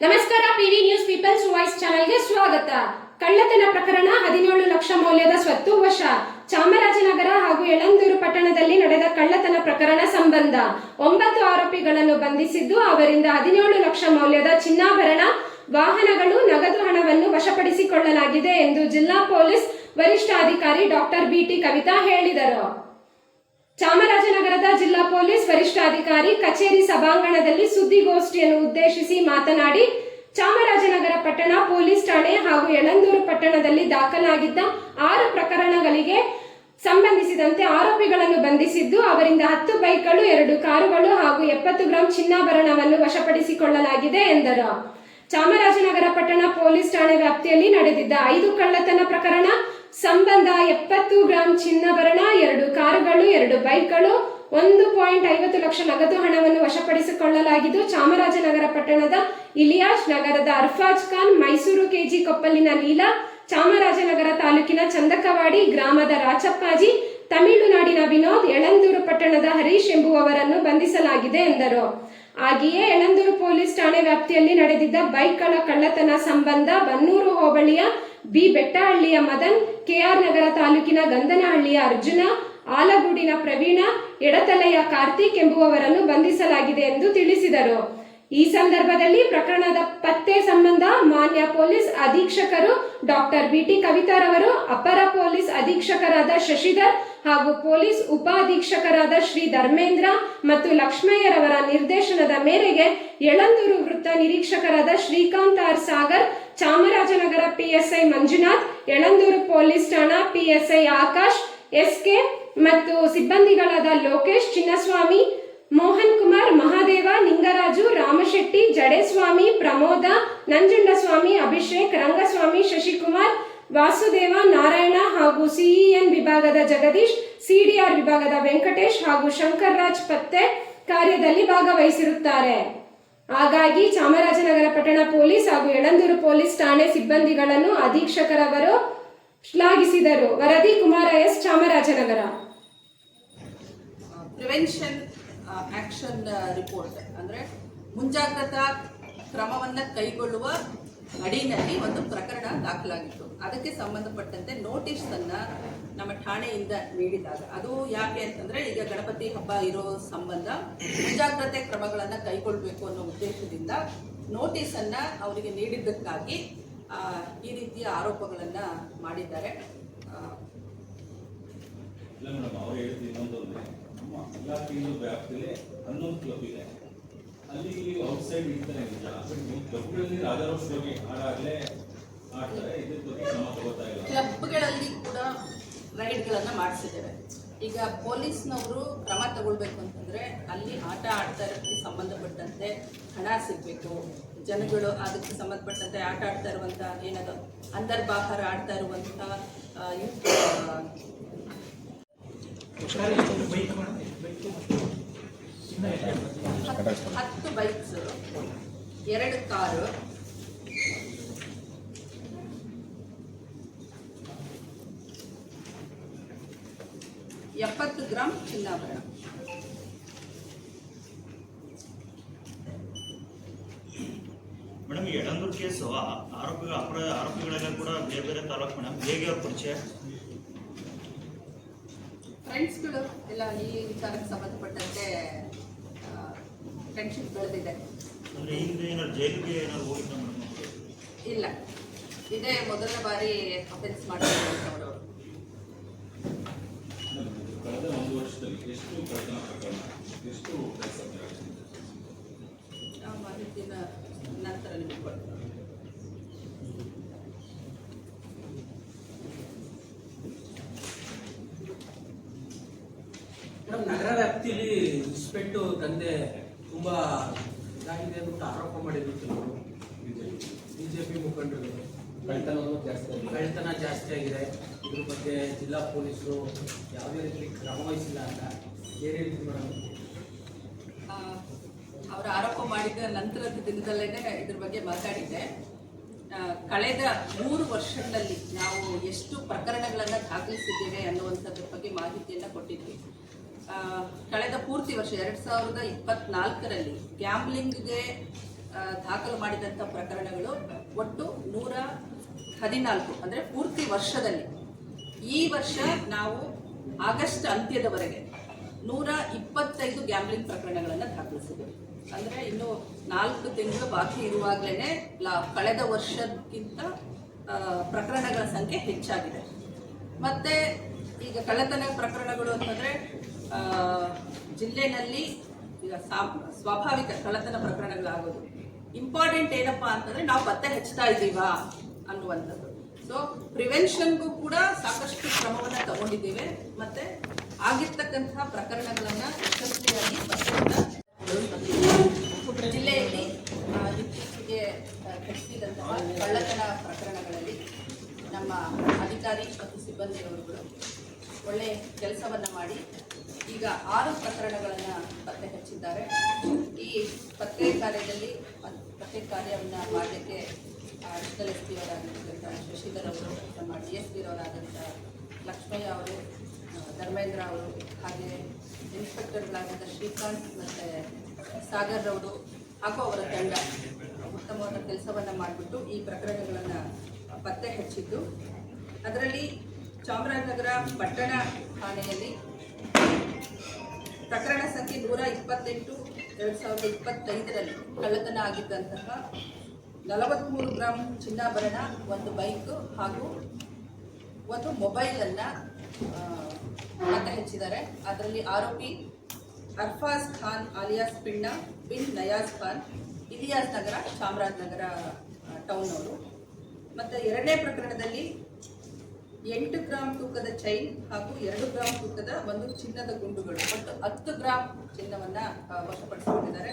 ನಮಸ್ಕಾರ, PV news people's voice ಚಾನೆಲ್ಗೆ ಸ್ವಾಗತ. ಕಳ್ಳತನ ಪ್ರಕರಣ ಹದಿನೇಳು ಲಕ್ಷ ಮೌಲ್ಯದ ಸ್ವತ್ತು ವಶ. ಚಾಮರಾಜನಗರ ಹಾಗೂ ಯಳಂದೂರು ಪಟ್ಟಣದಲ್ಲಿ ನಡೆದ ಕಳ್ಳತನ ಪ್ರಕರಣ ಸಂಬಂಧ ಒಂಬತ್ತು ಆರೋಪಿಗಳನ್ನು ಬಂಧಿಸಿದ್ದು, ಅವರಿಂದ ಹದಿನೇಳು ಲಕ್ಷ ಮೌಲ್ಯದ ಚಿನ್ನಾಭರಣ, ವಾಹನಗಳು, ನಗದು ಹಣವನ್ನು ವಶಪಡಿಸಿಕೊಳ್ಳಲಾಗಿದೆ ಎಂದು ಜಿಲ್ಲಾ ಪೊಲೀಸ್ ವರಿಷ್ಠಾಧಿಕಾರಿ ಡಾಕ್ಟರ್ ಬಿಟಿ ಕವಿತಾ ಹೇಳಿದರು. ಚಾಮರಾಜನಗರದ ಜಿಲ್ಲಾ ಪೊಲೀಸ್ ವರಿಷ್ಠಾಧಿಕಾರಿ ಕಚೇರಿ ಸಭಾಂಗಣದಲ್ಲಿ ಸುದ್ದಿಗೋಷ್ಠಿಯನ್ನು ಉದ್ದೇಶಿಸಿ ಮಾತನಾಡಿ, ಚಾಮರಾಜನಗರ ಪಟ್ಟಣ ಪೊಲೀಸ್ ಠಾಣೆ ಹಾಗೂ ಯಳಂದೂರು ಪಟ್ಟಣದಲ್ಲಿ ದಾಖಲಾಗಿದ್ದ ಆರು ಪ್ರಕರಣಗಳಿಗೆ ಸಂಬಂಧಿಸಿದಂತೆ ಆರೋಪಿಗಳನ್ನು ಬಂಧಿಸಿದ್ದು, ಅವರಿಂದ ಹತ್ತು ಬೈಕ್ಗಳು, ಎರಡು ಕಾರುಗಳು ಹಾಗೂ ಎಪ್ಪತ್ತು ಗ್ರಾಂ ಚಿನ್ನಾಭರಣವನ್ನು ವಶಪಡಿಸಿಕೊಳ್ಳಲಾಗಿದೆ ಎಂದರು. ಚಾಮರಾಜನಗರ ಪಟ್ಟಣ ಪೊಲೀಸ್ ಠಾಣೆ ವ್ಯಾಪ್ತಿಯಲ್ಲಿ ನಡೆದಿದ್ದ ಐದು ಕಳ್ಳತನ ಪ್ರಕರಣ ಸಂಬಂಧ ಎಪ್ಪತ್ತು ಗ್ರಾಂ ಚಿನ್ನಾಭರಣ ಎರಡು ಕಾರುಗಳು, ಎರಡು ಬೈಕ್ಗಳು, ಒಂದು ಪಾಯಿಂಟ್ ಐವತ್ತು ಲಕ್ಷ ನಗದು ಹಣವನ್ನು ವಶಪಡಿಸಿಕೊಳ್ಳಲಾಗಿದ್ದು, ಚಾಮರಾಜನಗರ ಪಟ್ಟಣದ ಇಲಿಯಾಜ್ ನಗರದ ಅರ್ಫಾಜ್ ಖಾನ್, ಮೈಸೂರು ಕೆಜಿ ಕೊಪ್ಪಲಿನ ಲೀಲಾ, ಚಾಮರಾಜನಗರ ತಾಲೂಕಿನ ಚಂದಕವಾಡಿ ಗ್ರಾಮದ ರಾಚಪ್ಪಾಜಿ, ತಮಿಳುನಾಡಿನ ವಿನೋದ್, ಯಳಂದೂರು ಪಟ್ಟಣದ ಹರೀಶ್ ಎಂಬುವವರನ್ನು ಬಂಧಿಸಲಾಗಿದೆ ಎಂದರು. ಹಾಗೆಯೇ ಯಳಂದೂರು ಪೊಲೀಸ್ ಠಾಣೆ ವ್ಯಾಪ್ತಿಯಲ್ಲಿ ನಡೆದಿದ್ದ ಬೈಕ್ಗಳ ಕಳ್ಳತನ ಸಂಬಂಧ ಬನ್ನೂರು ಹೋಬಳಿಯ ಬಿ. ಬೆಟ್ಟಹಳ್ಳಿಯ ಮದನ್, ಕೆಆರ್ ನಗರ ತಾಲೂಕಿನ ಗಂಧನಹಳ್ಳಿಯ ಅರ್ಜುನ, ಆಲಗೂಡಿನ ಪ್ರವೀಣ, ಎಡತಲೆಯ ಕಾರ್ತಿಕ್ ಎಂಬುವವರನ್ನು ಬಂಧಿಸಲಾಗಿದೆ ಎಂದು ತಿಳಿಸಿದರು. ಈ ಸಂದರ್ಭದಲ್ಲಿ ಪ್ರಕರಣದ ಪತ್ತೆ ಸಂಬಂಧ ಮಾನ್ಯ ಪೊಲೀಸ್ ಅಧೀಕ್ಷಕರು ಡಾಕ್ಟರ್ ಬಿಟಿ ಕವಿತಾರವರು, ಅಪರ ಪೊಲೀಸ್ ಅಧೀಕ್ಷಕರಾದ ಶಶಿಧರ್ ಹಾಗೂ ಪೊಲೀಸ್ ಉಪಾಧೀಕ್ಷಕರಾದ ಶ್ರೀ ಧರ್ಮೇಂದ್ರ ಮತ್ತು ಲಕ್ಷ್ಮಯ್ಯರವರ ನಿರ್ದೇಶನದ ಮೇರೆಗೆ ಯಳಂದೂರು ವೃತ್ತ ನಿರೀಕ್ಷಕರಾದ Shrikanth R Sagar, Chamarajanagar PSI Manjunath Yelandur police ಠಾಣಾ ಪಿಎಸ್ಐ ಆಕಾಶ್, ಎಸ್ಕೆ ಮತ್ತು ಸಿಬ್ಬಂದಿಗಳಾದ ಲೋಕೇಶ್ ಚಿನ್ನಸ್ವಾಮಿ, ಮೋಹನ್ ಕುಮಾರ್, ಮಹಾದೇವ, ನಿಂಗರಾಜು, ರಾಮಶೆಟ್ಟಿ, ಜಡೇಸ್ವಾಮಿ, ಪ್ರಮೋದ, ನಂಜುಂಡಸ್ವಾಮಿ, ಅಭಿಷೇಕ್, ರಂಗಸ್ವಾಮಿ, ಶಶಿಕುಮಾರ್ ವಾಸುದೇವ, ನಾರಾಯಣ ಹಾಗೂ ಸಿಇಎನ್ ವಿಭಾಗದ ಜಗದೀಶ್, ಸಿಡಿಆರ್ ವಿಭಾಗದ ವೆಂಕಟೇಶ್ ಹಾಗೂ ಶಂಕರ್ ರಾಜ್ ಪತ್ತೆ ಕಾರ್ಯದಲ್ಲಿ ಭಾಗವಹಿಸಿರುತ್ತಾರೆ. ಹಾಗಾಗಿ ಚಾಮರಾಜನಗರ ಪಟ್ಟಣ ಪೊಲೀಸ್ ಹಾಗೂ ಯಳಂದೂರು ಪೊಲೀಸ್ ಠಾಣೆ ಸಿಬ್ಬಂದಿಗಳನ್ನು ಅಧೀಕ್ಷಕರವರು ಶ್ಲಾಘಿಸಿದರು. ವರದಿ Kumara S. Chamarajanagar. Prevention action report. ಅಂದ್ರೆ ಮುಂಜಾಗ್ರತಾ ಕ್ರಮವನ್ನು ಕೈಗೊಳ್ಳುವ ಅಡಿನಲ್ಲಿ ಒಂದು ಪ್ರಕರಣ ದಾಖಲಾಗಿತ್ತು. ಅದಕ್ಕೆ ಸಂಬಂಧಪಟ್ಟಂತೆ ನೋಟಿಸನ್ನು ನಮ್ಮ ಠಾಣೆಯಿಂದ ನೀಡಿದಾಗ. ಅದು ಯಾಕೆ ಅಂತಂದ್ರೆ ಈಗ ಗಣಪತಿ ಹಬ್ಬ ಇರೋ ಸಂಬಂಧ ಮುಂಜಾಗ್ರತೆ ಕ್ರಮಗಳನ್ನು ಕೈಗೊಳ್ಳಬೇಕು ಅನ್ನೋ ಉದ್ದೇಶದಿಂದ ನೋಟಿಸನ್ನು ಅವರಿಗೆ ನೀಡಿದ್ದಕ್ಕಾಗಿ ಈ ರೀತಿಯ ಆರೋಪಗಳನ್ನು ಮಾಡಿದ್ದಾರೆ. ಇಲ್ಲ ಮೇಡಮ್, ಅವ್ರು ಹೇಳಿದ್ದು ಇನ್ನೊಂದು ಅಂದ್ರೆ ನಮ್ಮ ಇಲಾಖೆಯಿಂದ ವ್ಯಾಪ್ತಿಯಲ್ಲಿ ಹನ್ನೊಂದು ಕ್ಲಬ್ ಇದೆ. ಅಲ್ಲಿ ಔಟ್ಸೈಡ್ ಇರ್ತಾರೆ ನಿಜ ಬಟ್ ನೀವು ಕ್ಲಬ್ಗಳಲ್ಲಿ ರಾಜಾರೋಷ್ ಬಗ್ಗೆ ಹಾಡಾಗಲೇ ಆಡ್ತಾರೆ ಇದ್ರ ಬಗ್ಗೆ ಕ್ರಮ ತಗೋತಾ ಇಲ್ಲ. ಕ್ಲಬ್ಗಳಲ್ಲಿ ಕೂಡ ರೈಡ್ಗಳನ್ನು ಮಾಡಿಸಿದ್ದೇವೆ. ಈಗ ಪೊಲೀಸ್ನವರು ಕ್ರಮ ತಗೊಳ್ಬೇಕು ಅಂತಂದರೆ ಅಲ್ಲಿ ಆಟ ಆಡ್ತಾ ಇರೋದಕ್ಕೆ ಸಂಬಂಧಪಟ್ಟಂತೆ ಹಣ ಸಿಗಬೇಕು. ಜನಗಳು ಅದಕ್ಕೆ ಸಂಬಂಧಪಟ್ಟಂತೆ ಆಟ ಆಡ್ತಾ ಇರುವಂಥ ಏನದು ಅಂತರ್ಬಾಹಾರ ಆಡ್ತಾ ಇರುವಂಥ ಇವ್- ಹತ್ತು- ಬೈಕ್ಸ್ ಎರಡು ಕಾರು. ಎಪ್ಪತ್ತು ಗ್ರಾಮ್ ಚಿನ್ನಾಭರಣ. ಮೇಡಮ್ ಈ ಯಡಂದೂರು ಕೇಸು ಆರೋಪಿಗಳ ಅಪರಾಧ ಆರೋಪಿಗಳೆಲ್ಲ ಕೂಡ ಬೇರೆ ಬೇರೆ ತಾಲೂಕು ಮೇಡಮ್ ಹೇಗೆ ಅವ್ರ ಪರಿಚಯ? ಫ್ರೆಂಡ್ಸ್ಗಳು ಎಲ್ಲ ಈ ವಿಚಾರಕ್ಕೆ ಸಂಬಂಧಪಟ್ಟಂತೆ ಫ್ರೆಂಡ್ಶಿಪ್ ಬೆಳೆದಿದೆ. ಇಲ್ಲ. ಇದೇ ಮೊದಲ ಬಾರಿ ಅಫೆನ್ಸ್ ಅವರು. ಕಳೆದ ಒಂದು ವರ್ಷದಲ್ಲಿ ಎಷ್ಟು ಕಳ್ಳತನ ಪ್ರಕರಣ ಎಷ್ಟು ಆ ಮಾಹಿತಿನ ನಂತರ ನಿಮಗೆ ಕೊಡ್ತೀನಿ. ನಗರ ವ್ಯಾಪ್ತಿಯಲ್ಲಿ ದಂಧೆ ತುಂಬಾ ಇದಾಗಿದೆ ಅಂತ ಆರೋಪ ಮಾಡಿದ್ರು ಕೆಲವರು ಬಿಜೆಪಿ. ಮುಖಂಡರು. ಕಳ್ತನ ಜಾಸ್ತಿ ಆಗಿದೆ. ಇದ್ರ ಬಗ್ಗೆ ಜಿಲ್ಲಾ ಪೊಲೀಸರು ಯಾವುದೇ ರೀತಿ ಕ್ರಮ ವಹಿಸಿಲ್ಲ ಅಂತ ಬೇರೆ ಹೇಳ್ತೀವಿ ಮೇಡಮ್ ಆ, ಅವರ ಆರೋಪ ಮಾಡಿದ ನಂತರದ ದಿನದಲ್ಲೇ ಇದ್ರ ಬಗ್ಗೆ ಮಾತಾಡಿದ್ದೆ. ಆ, ಕಳೆದ ಮೂರು ವರ್ಷಗಳಲ್ಲಿ ನಾವು ಎಷ್ಟು ಪ್ರಕರಣಗಳನ್ನು ದಾಖಲಿಸಿದ್ದೇವೆ ಅನ್ನುವಂಥದ್ರ ಬಗ್ಗೆ ಮಾಹಿತಿಯನ್ನು ಕೊಟ್ಟಿದ್ವಿ. ಕಳೆದ ಪೂರ್ತಿ ವರ್ಷ ಎರಡು ಸಾವಿರದ ಇಪ್ಪತ್ನಾಲ್ಕರಲ್ಲಿ ಗ್ಯಾಂಬ್ಲಿಂಗ್ಗೆ ದಾಖಲು ಮಾಡಿದಂಥ ಪ್ರಕರಣಗಳು ಒಟ್ಟು ನೂರ ಹದಿನಾಲ್ಕು, ಅಂದರೆ ಪೂರ್ತಿ ವರ್ಷದಲ್ಲಿ. ಈ ವರ್ಷ ನಾವು ಆಗಸ್ಟ್ ಅಂತ್ಯದವರೆಗೆ ನೂರ ಇಪ್ಪತ್ತೈದು ಗ್ಯಾಂಬ್ಲಿಂಗ್ ಪ್ರಕರಣಗಳನ್ನು ದಾಖಲಿಸಿದ್ದೇವೆ. ಅಂದರೆ ಇನ್ನು ನಾಲ್ಕು ತಿಂಗಳು ಬಾಕಿ ಇರುವಾಗಲೇ ಕಳೆದ ವರ್ಷಕ್ಕಿಂತ ಪ್ರಕರಣಗಳ ಸಂಖ್ಯೆ ಹೆಚ್ಚಾಗಿದೆ. ಮತ್ತೆ ಈಗ ಕಳ್ಳತನ ಪ್ರಕರಣಗಳು ಅಂತಂದ್ರೆ ಜಿಲ್ಲೆನಲ್ಲಿ ಈಗ ಸ್ವಾಭಾವಿಕ ಕಳ್ಳತನ ಪ್ರಕರಣಗಳಾಗೋದು. ಇಂಪಾರ್ಟೆಂಟ್ ಏನಪ್ಪಾ ಅಂತಂದ್ರೆ ನಾವು ಪತ್ತೆ ಹಚ್ತಾ ಇದ್ದೀವಾ ಅನ್ನುವಂಥದ್ದು. ಸೊ ಪ್ರಿವೆನ್ಷನ್ಗೂ ಕೂಡ ಸಾಕಷ್ಟು ಕ್ರಮವನ್ನು ತಗೊಂಡಿದ್ದೇವೆ. ಮತ್ತೆ ಆಗಿರ್ತಕ್ಕಂತಹ ಪ್ರಕರಣಗಳನ್ನ ಯಶಸ್ವಿಯಾಗಿ ಜಿಲ್ಲೆಯಲ್ಲಿ ಇತ್ತೀಚೆಗೆ ಹೆಚ್ಚಿದಂತಹ ಕಳ್ಳತನ ಪ್ರಕರಣಗಳಲ್ಲಿ ನಮ್ಮ ಅಧಿಕಾರಿ ಮತ್ತು ಸಿಬ್ಬಂದಿಯವರುಗಳು ಒಳ್ಳೆ ಕೆಲಸವನ್ನ ಮಾಡಿ ಈಗ ಆರು ಪ್ರಕರಣಗಳನ್ನು ಪತ್ತೆ ಹಚ್ಚಿದ್ದಾರೆ. ಈ ಪತ್ತೆ ಕಾರ್ಯದಲ್ಲಿ ಪತ್ತೆ ಕಾರ್ಯವನ್ನು ಮಾಡಲಿಕ್ಕೆ ಅಡಿಷನಲ್ ಎಸ್ ಪಿ ಅವರಾಗಿರ್ತಕ್ಕಂಥ ಶಶಿಧರ್ ಅವರು ನಮ್ಮ ಡಿ ಎಸ್ ಪಿ ಅವರಾದಂಥ ಲಕ್ಷ್ಮಯ್ಯ ಅವರು ಧರ್ಮೇಂದ್ರ ಅವರು, ಹಾಗೆ ಇನ್ಸ್ಪೆಕ್ಟರ್ಗಳಾದಂಥ ಶ್ರೀಕಾಂತ್ ಮತ್ತು ಸಾಗರ್ ಅವರು ಹಾಗೂ ಅವರ ತಂಡ ಉತ್ತಮವಾದ ಕೆಲಸವನ್ನು ಮಾಡಿಬಿಟ್ಟು ಈ ಪ್ರಕರಣಗಳನ್ನು ಪತ್ತೆ ಹಚ್ಚಿದ್ದು. ಅದರಲ್ಲಿ ಚಾಮರಾಜನಗರ ಪಟ್ಟಣ ಠಾಣೆಯಲ್ಲಿ ಪ್ರಕರಣ ಸಂಖ್ಯೆ ನೂರ ಇಪ್ಪತ್ತೆಂಟು, ಎರಡು ಸಾವಿರದ ಇಪ್ಪತ್ತೈದರಲ್ಲಿ ಕಳ್ಳತನ ಆಗಿದ್ದಂತಹ ನಲವತ್ತ್ಮೂರು ಗ್ರಾಮ್ ಚಿನ್ನಾಭರಣ ಒಂದು ಬೈಕ್ ಹಾಗೂ ಒಂದು ಮೊಬೈಲನ್ನು ಪತ್ತೆ ಹಚ್ಚಿದ್ದಾರೆ. ಅದರಲ್ಲಿ ಆರೋಪಿ ಅರ್ಫಾಜ್ ಖಾನ್ ಅಲಿಯಾಸ್ ಪಿಣ್ಣ ಬಿನ್ ನಯಾಜ್ ಖಾನ್, ಇಲಿಯಾಸ್ ನಗರ, ಚಾಮರಾಜನಗರ ಟೌನ್ ಅವರು. ಮತ್ತು ಎರಡನೇ ಪ್ರಕರಣದಲ್ಲಿ ಎಂಟು ಗ್ರಾಂ ತೂಕದ ಚೈನ್ ಹಾಗೂ ಎರಡು ಗ್ರಾಂ ತೂಕದ ಒಂದು ಚಿನ್ನದ ಗುಂಡುಗಳು ಒಟ್ಟು ಹತ್ತು ಗ್ರಾಂ ಚಿನ್ನವನ್ನ ವಶಪಡಿಸಿಕೊಂಡಿದ್ದಾರೆ.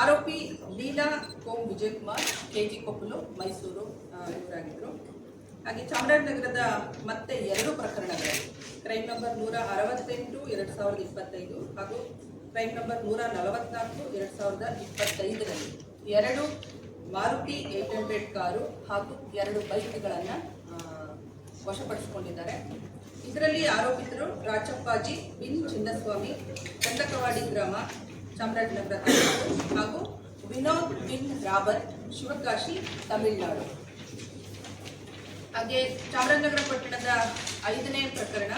ಆರೋಪಿ ಲೀಲಾ ಕೋಂ ವಿಜಯಕುಮಾರ್, ಕೆ ಜಿ ಕೊಪ್ಪಲು, ಮೈಸೂರು ಇವರಾಗಿದ್ದರು ಹಾಗೆ ಚಾಮರಾಜನಗರದ ಮತ್ತೆ ಎರಡು ಪ್ರಕರಣಗಳಲ್ಲಿ ಕ್ರೈಮ್ ನಂಬರ್ ನೂರ ಅರವತ್ತೆಂಟು, ಎರಡು ಸಾವಿರದ ಇಪ್ಪತ್ತೈದು ಹಾಗೂ ಕ್ರೈಮ್ ನಂಬರ್ ನೂರ ನಲವತ್ನಾಲ್ಕು, ಎರಡು ಸಾವಿರದ ಇಪ್ಪತ್ತೈದರಲ್ಲಿ ಎರಡು ಮಾರುತಿ ಏಟ್ ಹಂಡ್ರೆಡ್ ಕಾರು ಹಾಗೂ ಎರಡು ಬೈಕ್ಗಳನ್ನು ವಶಪಡಿಸಿಕೊಂಡಿದ್ದಾರೆ. ಇದರಲ್ಲಿ ಆರೋಪಿತರು ರಾಚಪ್ಪಾಜಿ ಬಿನ್ ಚಿನ್ನಸ್ವಾಮಿ, ಚಂದಕವಾಡಿ ಗ್ರಾಮ, ಚಾಮರಾಜನಗರ ಹಾಗೂ ವಿನೋದ್ ಬಿನ್ ರಾಬರ್ ಶಿವಕಾಶಿ, ತಮಿಳುನಾಡು. ಹಾಗೆ ಚಾಮರಾಜನಗರ ಪಟ್ಟಣದ ಐದನೇ ಪ್ರಕರಣ,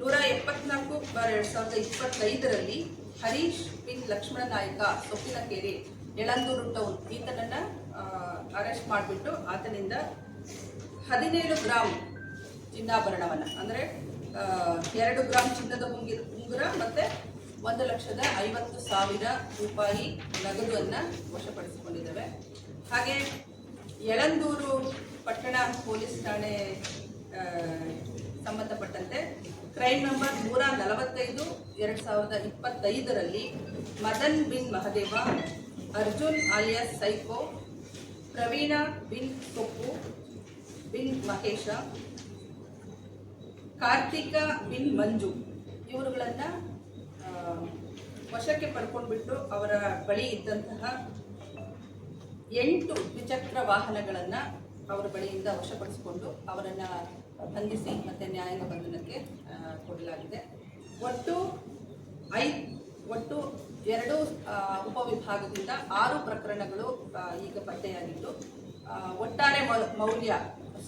ನೂರ ಎಪ್ಪತ್ನಾಲ್ಕು ಬಾರ್ ಎರಡು ಸಾವಿರದ ಇಪ್ಪತ್ತೈದರಲ್ಲಿ ಹರೀಶ್ ಬಿನ್ ಲಕ್ಷ್ಮಣ ನಾಯಕ ಸೊಪ್ಪಿನಕೇರಿ, ಯಳಂದೂರು ಟೌನ್ ಈತನನ್ನ ಅರೆಸ್ಟ್ ಮಾಡಿಬಿಟ್ಟು ಆತನಿಂದ ಹದಿನೇಳು ಗ್ರಾಮ್ ಚಿನ್ನಾಭರಣವನ್ನು. ಅಂದರೆ ಎರಡು ಗ್ರಾಮ್ ಚಿನ್ನದ ಉಂಗಿ, ಉಂಗುರ ಮತ್ತು ಒಂದು ಲಕ್ಷದ ಐವತ್ತು ಸಾವಿರ ರೂಪಾಯಿ ನಗದನ್ನು ವಶಪಡಿಸಿಕೊಂಡಿದ್ದೇವೆ. ಹಾಗೆ ಯಳಂದೂರು ಪಟ್ಟಣ ಪೊಲೀಸ್ ಠಾಣೆ ಸಂಬಂಧಪಟ್ಟಂತೆ ಕ್ರೈಮ್ ನಂಬರ್ ನೂರ ನಲವತ್ತೈದು, ಎರಡು ಸಾವಿರದ ಇಪ್ಪತ್ತೈದರಲ್ಲಿ ಮದನ್ ಬಿನ್ ಮಹದೇವ, ಅರ್ಜುನ್ ಆಲಿಯಾಸ್ ಸೈಕೋ, ಪ್ರವೀಣ ಬಿನ್ ಕೊಪ್ಪು ಬಿನ್ ಮಹೇಶ, ಕಾರ್ತಿಕ ಬಿನ್ ಮಂಜು, ಇವರುಗಳನ್ನು ವಶಕ್ಕೆ ಪಡ್ಕೊಂಡ್ಬಿಟ್ಟು ಅವರ ಬಳಿ ಇದ್ದಂತಹ ಎಂಟು ದ್ವಿಚಕ್ರ ವಾಹನಗಳನ್ನು ಅವರ ಬಳಿಯಿಂದ ವಶಪಡಿಸಿಕೊಂಡು ಅವರನ್ನು ಬಂಧಿಸಿ ಮತ್ತು ನ್ಯಾಯಾಂಗ ಬಂಧನಕ್ಕೆ ಕೊಡಲಾಗಿದೆ. ಒಟ್ಟು ಐ, ಒಟ್ಟು ಎರಡು ಉಪವಿಭಾಗದಿಂದ ಆರು ಪ್ರಕರಣಗಳು ಈಗ ಪತ್ತೆಯಾಗಿದ್ದು ಒಟ್ಟಾರೆ ಮೌಲ್ಯ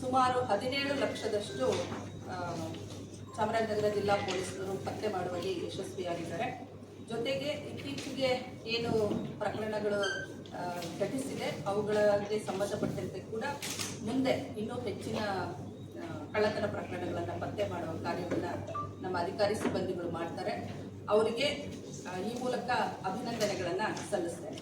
ಸುಮಾರು ಹದಿನೇಳು ಲಕ್ಷದಷ್ಟು ಚಾಮರಾಜನಗರ ಜಿಲ್ಲಾ ಪೊಲೀಸರು ಪತ್ತೆ ಮಾಡುವಲ್ಲಿ ಯಶಸ್ವಿಯಾಗಿದ್ದಾರೆ. ಜೊತೆಗೆ ಇತ್ತೀಚೆಗೆ ಏನು ಪ್ರಕರಣಗಳು ಘಟಿಸಿದೆ, ಅವುಗಳಿಗೆ ಸಂಬಂಧಪಟ್ಟಂತೆ ಕೂಡ ಮುಂದೆ ಇನ್ನೂ ಹೆಚ್ಚಿನ ಕಳ್ಳತನ ಪ್ರಕರಣಗಳನ್ನು ಪತ್ತೆ ಮಾಡುವ ಕಾರ್ಯವನ್ನು ನಮ್ಮ ಅಧಿಕಾರಿ ಸಿಬ್ಬಂದಿಗಳು ಮಾಡ್ತಾರೆ. ಅವರಿಗೆ ಈ ಮೂಲಕ ಅಭಿನಂದನೆಗಳನ್ನು ಸಲ್ಲಿಸ್ತೇನೆ.